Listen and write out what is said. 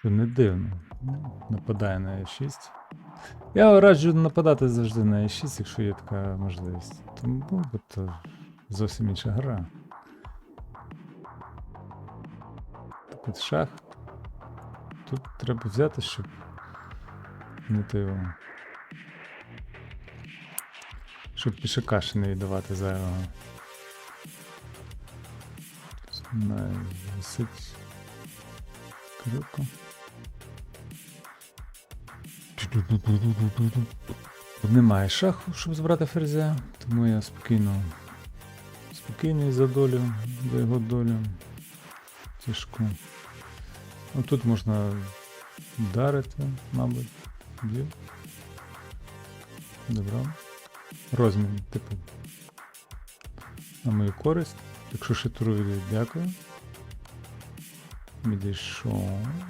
Що не дивно. Ну, Нападає на Е6. Я раджу нападати завжди на Е6, якщо є така можливість. Тому бо то зовсім інша гра. Так от шах. Тут треба взяти, щоб не то його. Щоб пішака ще не віддавати зайвого. Висить крюком. Немає шаху, щоб збирати ферзя, тому я спокійно. Спокійний за долю, за його долю. Тяжко. Ну тут можна вдарити, мабуть. Б'ю. Добре. Розмін, типу. На мою користь. Якщо ще туру дякую. Відійшов.